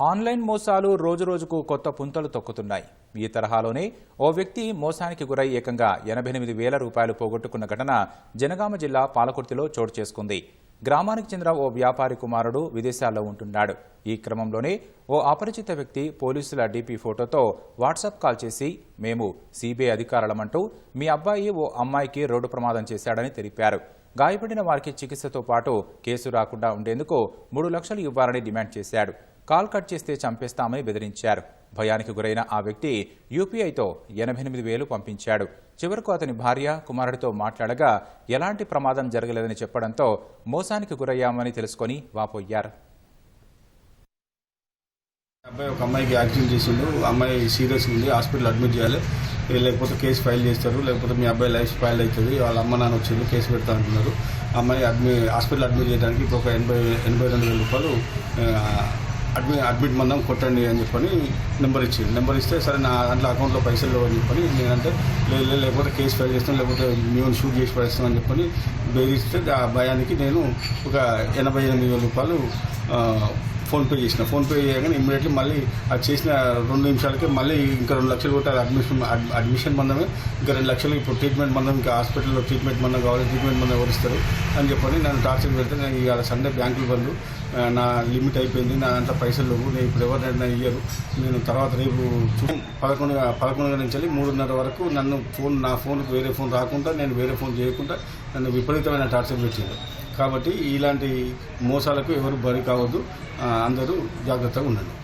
Online మోసాలు రోజురోజుకు కొత్త పుంతలు తొక్కుతున్నాయి. ఈ తరహాలోనే ఓ వ్యక్తి మోసానికి గురై ఏకంగా ఎనభై ఎనిమిది వేల రూపాయలు పోగొట్టుకున్న ఘటన జనగామ జిల్లా పాలకుర్తిలో చోటు చేసుకుంది. గ్రామానికి చెందిన ఓ వ్యాపారి కుమారుడు విదేశాల్లో ఉంటున్నాడు. ఈ క్రమంలోనే ఓ అపరిచిత వ్యక్తి పోలీసుల డీపీ ఫోటోతో వాట్సాప్ కాల్ చేసి మేము సిబిఐ అధికారులమంటూ మీ అబ్బాయి ఓ అమ్మాయికి రోడ్డు ప్రమాదం చేశాడని తెలిపారు. గాయపడిన వారికి చికిత్సతో పాటు కేసు రాకుండా ఉండేందుకు మూడు లక్షలు ఇవ్వాలని డిమాండ్ చేశాడు. కాల్ కట్ చేస్తే చంపేస్తామని బెదిరించారు. భయానికి గురైన ఆ వ్యక్తి యూపీఐతో ఎనభై ఎనిమిది వేలు పంపించాడు. చివరకు అతని భార్య కుమారుడితో మాట్లాడగా ఎలాంటి ప్రమాదం జరగలేదని చెప్పడంతో మోసానికి గురయ్యామని తెలుసుకొని వాపోయారు. అబ్బాయి ఒక అమ్మాయికి యాక్సిడెంట్ చేసిండు. అమ్మాయి సీరియస్ ఉంది హాస్పిటల్ అడ్మిట్ చేయాలి. లేకపోతే కేసు ఫైల్ చేస్తారు. లేకపోతే మీ అబ్బాయి లైఫ్ ఫైల్ అవుతుంది. వాళ్ళ అమ్మ నాన్న వచ్చిండు కేసు పెడతా అంటున్నారు. అమ్మాయి అడ్మి హాస్పిటల్ అడ్మిట్ చేయడానికి ఇప్పుడు ఒక ఎనభై ఎనభై రెండు వేల రూపాయలు అడ్మి అడ్మిట్ మందం కొట్టండి అని చెప్పని నెంబర్ ఇచ్చింది. నెంబర్ ఇస్తే సరే నా దాంట్లో అకౌంట్లో పైసలు లేవు అని చెప్పని నేనంటే లేదు లేదు, లేకపోతే కేసు ఫైల్ చేస్తాను లేకపోతే మేము షూట్ చేసి పడేస్తాం అని చెప్పని బెదిరిస్తే ఆ భయానికి నేను ఒక ఎనభై ఎనిమిది వేల రూపాయలు ఫోన్పే చేసిన. ఫోన్పే చేయగానే ఇమ్మీడియట్లీ మళ్ళీ అది చేసిన రెండు నిమిషాలకి మళ్ళీ ఇంకా రెండు లక్షలు కొట్టి అడ్మిషన్ అడ్మిషన్ మందమే ఇంకా రెండు లక్షలు ఇప్పుడు ట్రీట్మెంట్ మందం ఇంకా హాస్పిటల్లో ట్రీట్మెంట్ మందం కావాలి ట్రీట్మెంట్ మందం ఎవరిస్తారు అని చెప్పని నన్ను టార్చర్ పెడితే నేను ఇవాళ సండే బ్యాంకులు బంద్. నా లిమిట్ అయిపోయింది నా అంత పైసలు లేవు నేను ఇప్పుడు ఎవరినైనా ఇయ్యరు. నేను తర్వాత రేపు పదకొండు పదకొండు నుంచి మూడున్నర వరకు నన్ను ఫోన్ నా ఫోన్కి వేరే ఫోన్ రాకుండా నేను వేరే ఫోన్ చేయకుండా నన్ను విపరీతమైన టార్చర్ పెట్టింది కాబట్టి ఇలాంటి మోసాలకు ఎవరు బరి కావద్దు. అందరూ జాగ్రత్తగా ఉండండి.